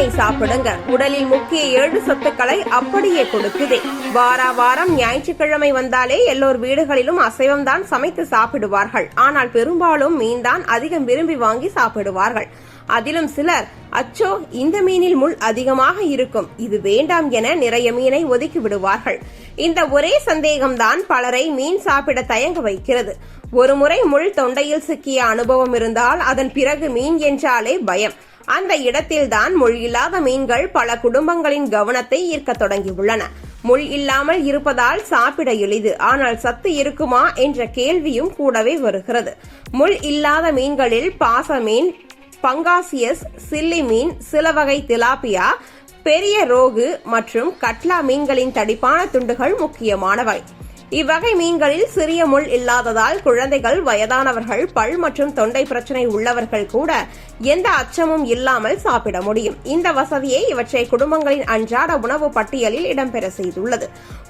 இதனை சாப்பிடுங்க. உடலில் முக்கிய ஏழு சத்துக்களை அப்படியே கொடுக்குது. வார வாரம் ஞாயிற்றுக்கிழமை வந்தாலே எல்லோர் வீடுகளிலும் அசைவம் தான் சமைத்து சாப்பிடுவார்கள். ஆனால் பெரும்பாலும் மீன் தான் அதிகம் விரும்பி வாங்கி சாப்பிடுவார்கள். அதிலும் சிலர் அச்சோ இந்த மீனில் முள் அதிகமாக இருக்கும். இது வேண்டாம் என நிறைய மீனை ஒதுக்கி விடுவார்கள். இந்த ஒரே சந்தேகம்தான் பலரை மீன் சாப்பிட தயங்க வைக்கிறது. ஒருமுறை முள் தொண்டையில் சிக்கிய அனுபவம் இருந்தால் அதன் பிறகு மீன் என்றாலே பயம். அந்த இடத்தில்தான் முள் இல்லாத மீன்கள் பல குடும்பங்களின் கவனத்தை ஈர்க்கத் தொடங்கியுள்ளன. முள் இல்லாமல் இருப்பதால் சாப்பிட எளிது. ஆனால் சத்து இருக்குமா என்ற கேள்வியும் கூடவே வருகிறது. முள் இல்லாத மீன்களில் பாச மீன் பங்காசியஸ் சில்லி மீன் சில வகை திலாப்பியா பெரிய ரோகு மற்றும் கட்லா மீன்களின் தடிப்பான துண்டுகள் முக்கியமானவை. இவ்வகை மீன்களில் சிறிய முள் இல்லாததால் குழந்தைகள் வயதானவர்கள் பல் மற்றும் தொண்டை பிரச்சனை உள்ளவர்கள் கூட எந்த அச்சமும் இல்லாமல் சாப்பிட முடியும். இந்த வசதியை இவற்றை குடும்பங்களின் அன்றாட உணவு பட்டியலில் இடம்பெற செய்துள்ளது.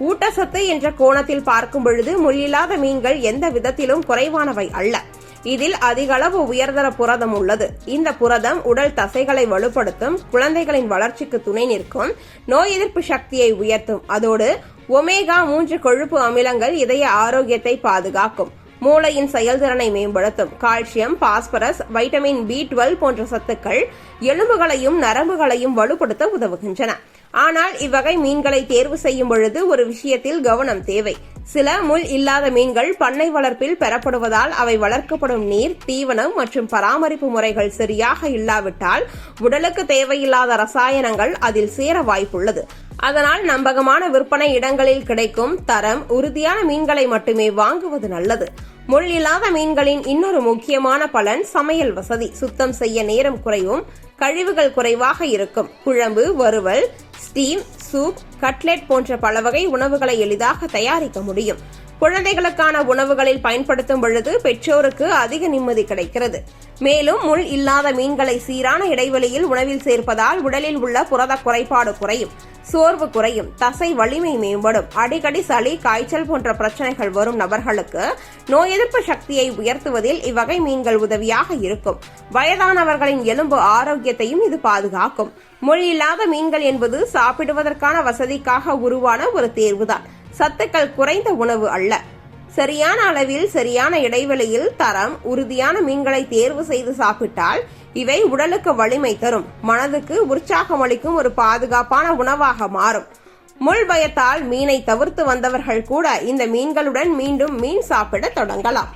ஊட்டச்சத்து என்ற கோணத்தில் பார்க்கும் பொழுது முள்ளில்லாத மீன்கள் எந்த விதத்திலும் குறைவானவை அல்ல. இதில் அதிகளவு உயர்தர புரதம் உள்ளது. இந்த புரதம் உடல் தசைகளை வலுப்படுத்தும் குழந்தைகளின் வளர்ச்சிக்கு துணை நிற்கும் நோய் எதிர்ப்பு சக்தியை உயர்த்தும். அதோடு ஒமேகா மூன்று கொழுப்பு அமிலங்கள் இதய ஆரோக்கியத்தை பாதுகாக்கும். மூளையின் செயல்திறனை மேம்படுத்தும். Calcium phosphorus vitamin B twelve போன்ற சத்துக்கள் எலும்புகளையும் நரம்புகளையும் வலுப்படுத்த உதவுகின்றன. ஆனால் இவ்வகை மீன்களை தேர்வு செய்யும் பொழுது ஒரு விஷயத்தில் கவனம் தேவை. சில முள் இல்லாத மீன்கள் பண்ணை வளர்ப்பில் பெறப்படுவதால் அவை வளர்க்கப்படும் நீர் தீவனம் மற்றும் பராமரிப்பு முறைகள் சரியாக இல்லாவிட்டால் உடலுக்கு தேவையில்லாத ரசாயனங்கள் அதில் சேர வாய்ப்புள்ளது. அதனால் நம்பகமான விற்பனை இடங்களில் கிடைக்கும் தரம் உறுதியான மீன்களை மட்டுமே வாங்குவது நல்லது. முள் இல்லாத மீன்களின் இன்னொரு முக்கியமான பலன் சமையல் வசதி. சுத்தம் செய்ய நேரம் குறையும் கழிவுகள் குறைவாக இருக்கும். குழம்பு வறுவல் ஸ்டீம் சூப் கட்லெட் போன்ற பல வகை உணவுகளை எளிதாக தயாரிக்க முடியும். குழந்தைகளுக்கான உணவுகளில் பயன்படுத்தும் பொழுது பெற்றோருக்கு அதிக நிம்மதி கிடைக்கிறது. மேலும் முள் இல்லாத மீன்களை சீரான இடைவெளியில் உணவில் சேர்ப்பதால் உடலில் உள்ள புரத குறைபாடு குறையும் சோர்வு குறையும் தசை வலிமை மேம்படும். அடிக்கடி சளி காய்ச்சல் போன்ற பிரச்சனைகள் வரும் நபர்களுக்கு நோய் எதிர்ப்பு சக்தியை உயர்த்துவதில் இவ்வகை மீன்கள் உதவியாக இருக்கும். வயதானவர்களின் எலும்பு ஆரோக்கியத்தையும் இது பாதுகாக்கும். மொழி இல்லாத மீன்கள் என்பது சாப்பிடுவதற்கான வசதிக்காக உருவான ஒரு தேர்வுதான். சத்துக்கள் குறைந்த உணவு அல்ல. சரியான அளவில் சரியான இடைவெளியில் தரம் உறுதியான மீன்களை தேர்வு செய்து சாப்பிட்டால் இவை உடலுக்கு வலிமை தரும். மனதுக்கு உற்சாகம் அளிக்கும் ஒரு பாதுகாப்பான உணவாக மாறும். முள் பயத்தால் மீனை தவிர்த்து வந்தவர்கள் கூட இந்த மீன்களுடன் மீண்டும் மீன் சாப்பிட தொடங்கலாம்.